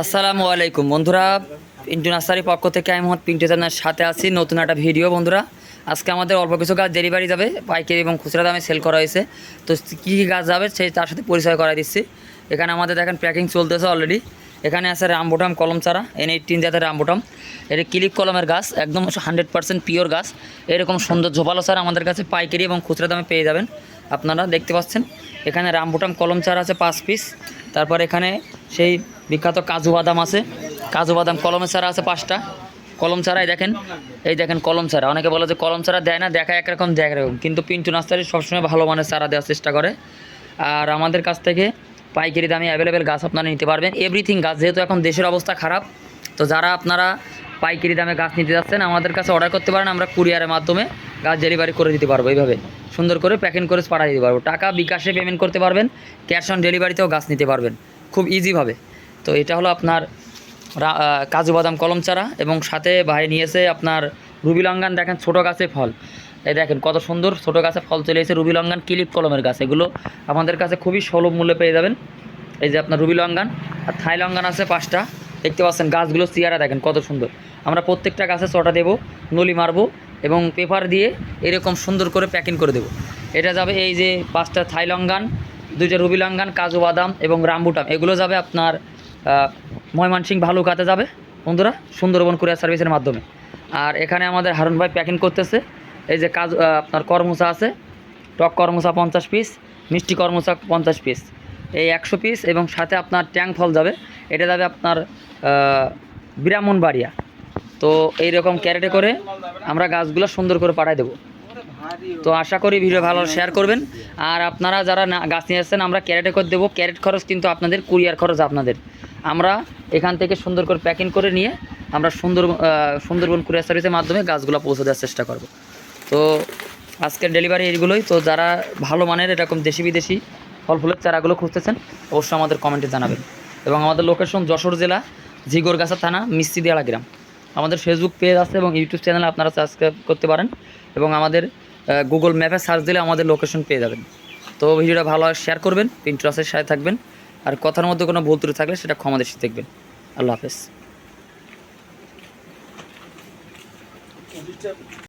আসসালামু আলাইকুম। বন্ধুরা পিন্টু নার্সারির পক্ষ থেকে আমি মোহাম্মদ পিন্টু চান্নার সাথে আছি। নতুন একটা ভিডিও, বন্ধুরা। আজকে আমাদের অল্প কিছু গাছ ডেলিভারি যাবে। পাইকারি এবং খুচরা দামে সেল করা হয়েছে। তো কী কী গাছ যাবে সেই তার সাথে পরিচয় করা দিচ্ছি। এখানে আমাদের দেখেন প্যাকিং চলতেছে অলরেডি এখানে আছে রামবোটাম কলম চারা এন এইটিন জাতের রামবোটাম। এটা ক্লিপ কলমের গাছ, একদম হান্ড্রেড পার্সেন্ট পিওর গাছ। এরকম সুন্দর ঝোপালো চারা আমাদের কাছে পাইকারি এবং খুচরা দামে পেয়ে যাবেন। আপনারা দেখতে পাচ্ছেন, এখানে রামবোটাম কলম চারা আছে পাঁচ পিস তারপর এখানে সেই বিখ্যাত কাজু বাদাম আছে। কাজু বাদাম কলমের চারা আছে পাঁচটা। কলম ছাড়াই দেখেন, এই দেখেন কলম ছাড়া। অনেকে বলে যে কলম চারা দেয় না, দেখায় একরকম দেয় একরকম। কিন্তু পিন্টু নার্সারি সবসময় ভালো মানের চারা দেওয়ার চেষ্টা করে। আর আমাদের কাছ থেকে পাইকারি দামে অ্যাভেলেবেল গাছ আপনারা নিতে পারবেন। এভরিথিং গাছ, যেহেতু এখন দেশের অবস্থা খারাপ, তো যারা আপনারা পাইকারি দামে গাছ নিতে যাচ্ছেন, আমাদের কাছে অর্ডার করতে পারেন। আমরা কুরিয়ারের মাধ্যমে গাছ ডেলিভারি করে দিতে পারব এইভাবে। সুন্দর করে প্যাকিং করে পাঠিয়ে দিতে পারব। টাকা বিকাশে পেমেন্ট করতে পারবেন ক্যাশ অন ডেলিভারিতেও গাছ নিতে পারবেন। খুব ইজিভাবে তো এটা হলো আপনার কাজু বাদাম কলম চারা এবং সাথে ভাই নিয়েছে আপনার রুবি লঙ্গান দেখেন ছোটো গাছে ফল। এই দেখেন কত সুন্দর ছোটো গাছে ফল চলে এসেছে, রুবি লঙ্গান ক্লিপ কলমের গাছ। এগুলো আমাদের কাছে খুবই সুলভ মূল্যে পেয়ে যাবেন। এই যে আপনার রুবি লঙ্গান আর থাই লঙ্গান আছে পাঁচটা। দেখতে পাচ্ছেন গাছগুলো চেয়ারা দেখেন কত সুন্দর। আমরা প্রত্যেকটা গাছে চটা দেবো, নলি মারবো এবং পেপার দিয়ে এরকম সুন্দর করে প্যাকিং করে দেবো। এটা যাবে এই যে পাঁচটা থাই লঙ্গান দুইটা রুবি লঙ্গান কাজু বাদাম এবং রামবুটাম। এগুলো যাবে আপনার ময়মনসিং ভালুকাতে যাবে। বন্ধুরা, সুন্দরবন কুরিয়ার সার্ভিসের মাধ্যমে। আর এখানে আমাদের হারুন ভাই প্যাকিং করতেছে। এই যে কাজ আপনার করমুসা আছে। টক করমুসা পঞ্চাশ পিস মিষ্টি করমুসা পঞ্চাশ পিস এই একশো পিস এবং সাথে আপনার ট্যাং ফল যাবে। এটা যাবে আপনার বিরামনবাড়িয়া। তো এই রকম ক্যারেটে করে আমরা গাছগুলো সুন্দর করে পাঠাই দেবো। তো আশা করি ভিডিও ভালো শেয়ার করবেন। আর আপনারা যারা গাছ নিয়ে আসছেন, আমরা ক্যারেটে করে দেবো। ক্যারেট খরচ কিন্তু আপনাদের, কুরিয়ার খরচ আপনাদের। আমরা এখান থেকে সুন্দর করে প্যাকিং করে নিয়ে আমরা সুন্দর সুন্দরবন কুরিয়ার সার্ভিসের মাধ্যমে গাছগুলো পৌঁছে দেওয়ার চেষ্টা করব। তো আজকের ডেলিভারি এইগুলোই। তো যারা ভালো মানের এরকম দেশি বিদেশি ফল ফুলের চারাগুলো খুঁজতেছেন, অবশ্যই আমাদের কমেন্টে জানাবেন। এবং আমাদের লোকেশন যশোর জেলা, ঝিগরগাছা থানা মিস্ত্রি দেয়ালা গ্রাম। আমাদের ফেসবুক পেজ আছে এবং ইউটিউব চ্যানেল আপনারা সাবস্ক্রাইব করতে পারেন এবং আমাদের গুগল ম্যাপে সার্চ দিলে আমাদের লোকেশন পেয়ে যাবেন। তো ভিডিওটা ভালো শেয়ার করবেন ইন্টারেস্টের সাথে থাকবেন। আর কথার মধ্যে কোনো ভুল ত্রুটি থাকলে সেটা ক্ষমা দেশে দেখবেন। আল্লাহ হাফেজ।